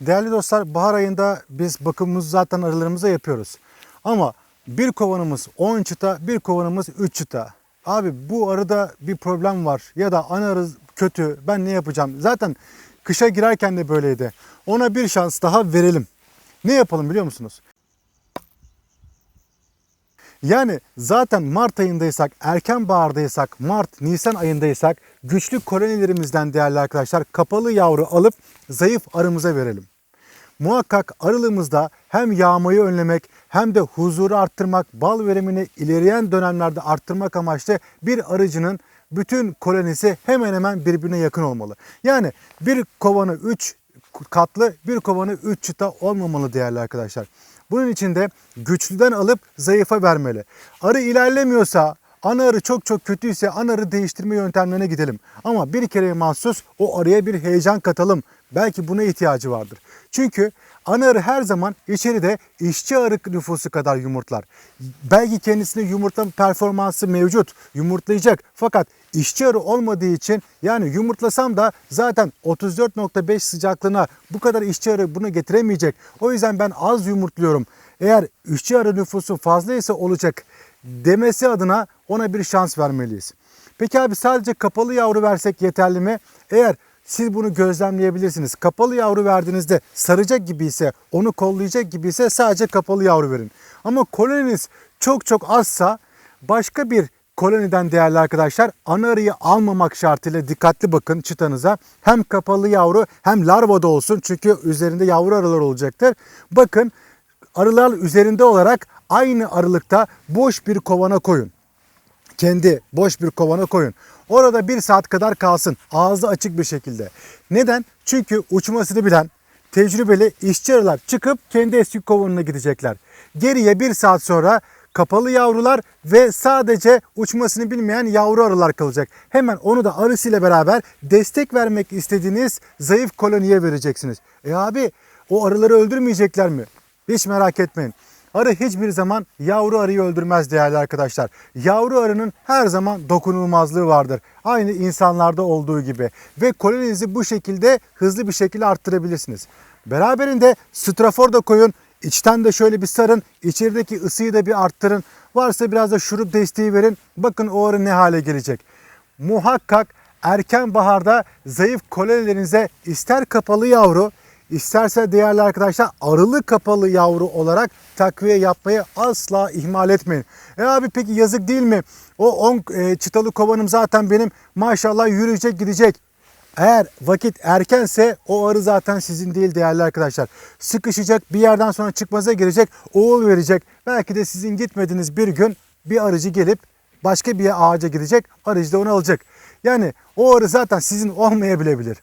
Değerli dostlar bahar ayında biz bakımımızı zaten arılarımıza yapıyoruz. Ama bir kovanımız 10 çıta, bir kovanımız 3 çıta. Abi bu arada bir problem var ya da ana arı kötü ben ne yapacağım? Zaten kışa girerken de böyleydi. Ona bir şans daha verelim. Ne yapalım biliyor musunuz? Yani zaten Mart ayındaysak, erken bahardaysak, Mart, Nisan ayındaysak güçlü kolonilerimizden değerli arkadaşlar kapalı yavru alıp zayıf arımıza verelim. Muhakkak arılığımızda hem yağmayı önlemek hem de huzuru arttırmak, bal verimini ilerleyen dönemlerde arttırmak amaçlı bir arıcının bütün kolonisi hemen hemen birbirine yakın olmalı. Yani bir kovanı 3 katlı, bir kovanı 3 çıta olmamalı değerli arkadaşlar. Bunun için de güçlüden alıp zayıfa vermeli. Arı ilerlemiyorsa, ana arı çok çok kötüyse ana arı değiştirme yöntemlerine gidelim. Ama bir kere mahsus o arıya bir heyecan katalım. Belki buna ihtiyacı vardır. Çünkü ana arı her zaman içeride işçi arı nüfusu kadar yumurtlar. Belki kendisine yumurtlama performansı mevcut, yumurtlayacak. Fakat işçi arı olmadığı için yani yumurtlasam da zaten 34.5 sıcaklığına bu kadar işçi arı bunu getiremeyecek. O yüzden ben az yumurtluyorum. Eğer işçi arı nüfusu fazlaysa olacak demesi adına ona bir şans vermeliyiz. Peki abi sadece kapalı yavru versek yeterli mi? Eğer siz bunu gözlemleyebilirsiniz. Kapalı yavru verdiğinizde saracak gibi ise, onu kollayacak gibi ise sadece kapalı yavru verin. Ama koloniniz çok çok azsa başka bir koloniden değerli arkadaşlar ana arıyı almamak şartıyla dikkatli bakın çıtanıza. Hem kapalı yavru hem larva da olsun çünkü üzerinde yavru arılar olacaktır. Bakın arılar üzerinde olarak aynı aralıkta boş bir kovana koyun kendi boş bir kovana koyun. Orada bir saat kadar kalsın ağzı açık bir şekilde. Neden? Çünkü uçmasını bilen tecrübeli işçi arılar çıkıp kendi eski kovanına gidecekler. Geriye bir saat sonra kapalı yavrular ve sadece uçmasını bilmeyen yavru arılar kalacak. Hemen onu da arısıyla beraber destek vermek istediğiniz zayıf koloniye vereceksiniz. E abi o arıları öldürmeyecekler mi? Hiç merak etmeyin. Arı hiçbir zaman yavru arıyı öldürmez değerli arkadaşlar. Yavru arının her zaman dokunulmazlığı vardır. Aynı insanlarda olduğu gibi. Ve koloninizi bu şekilde hızlı bir şekilde arttırabilirsiniz. Beraberinde strafor da koyun. İçten de şöyle bir sarın. içerideki ısıyı da bir arttırın. Varsa biraz da şurup desteği verin. Bakın o arı ne hale gelecek. Muhakkak erken baharda zayıf kolonilerinize ister kapalı yavru İsterse değerli arkadaşlar arılı kapalı yavru olarak takviye yapmayı asla ihmal etmeyin. E abi peki yazık değil mi? O 10 e, çıtalı kovanım zaten benim maşallah yürüyecek gidecek. Eğer vakit erkense o arı zaten sizin değil değerli arkadaşlar. Sıkışacak bir yerden sonra çıkmaza girecek oğul verecek. Belki de sizin gitmediğiniz bir gün bir arıcı gelip başka bir ağaca gidecek arıcı da onu alacak. Yani o arı zaten sizin olmayabilebilir.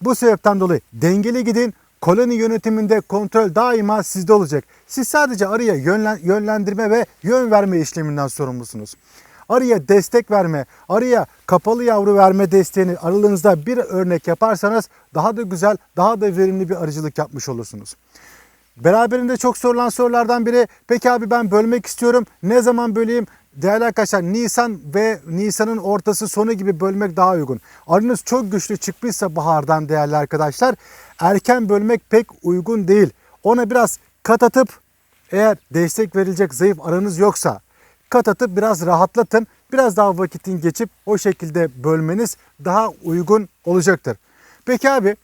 Bu sebepten dolayı dengeli gidin. Koloni yönetiminde kontrol daima sizde olacak. Siz sadece arıya yönlen, yönlendirme ve yön verme işleminden sorumlusunuz. Arıya destek verme, arıya kapalı yavru verme desteğini aralığınızda bir örnek yaparsanız daha da güzel, daha da verimli bir arıcılık yapmış olursunuz. Beraberinde çok sorulan sorulardan biri peki abi ben bölmek istiyorum. Ne zaman böleyim? Değerli arkadaşlar Nisan ve Nisan'ın ortası sonu gibi bölmek daha uygun. Arınız çok güçlü çıkmışsa bahardan değerli arkadaşlar erken bölmek pek uygun değil. Ona biraz kat atıp eğer destek verilecek zayıf aranız yoksa kat atıp biraz rahatlatın. Biraz daha vakitin geçip o şekilde bölmeniz daha uygun olacaktır. Peki abi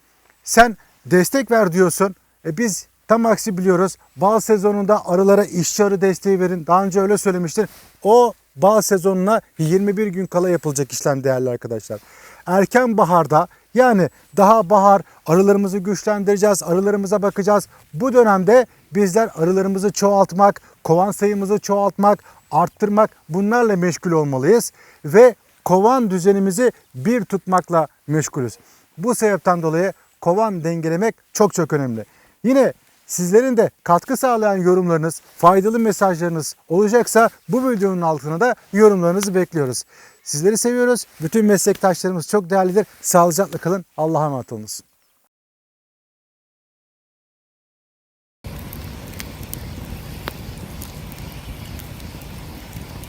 sen destek ver diyorsun. E biz tam aksi biliyoruz. Bal sezonunda arılara işçi arı desteği verin. Daha önce öyle söylemiştir. O bal sezonuna 21 gün kala yapılacak işlem değerli arkadaşlar. Erken baharda yani daha bahar arılarımızı güçlendireceğiz, arılarımıza bakacağız. Bu dönemde bizler arılarımızı çoğaltmak, kovan sayımızı çoğaltmak, arttırmak bunlarla meşgul olmalıyız. Ve kovan düzenimizi bir tutmakla meşgulüz. Bu sebepten dolayı kovan dengelemek çok çok önemli. Yine sizlerin de katkı sağlayan yorumlarınız, faydalı mesajlarınız olacaksa bu videonun altına da yorumlarınızı bekliyoruz. Sizleri seviyoruz. Bütün meslektaşlarımız çok değerlidir. Sağlıcakla kalın. Allah'a emanet olunuz.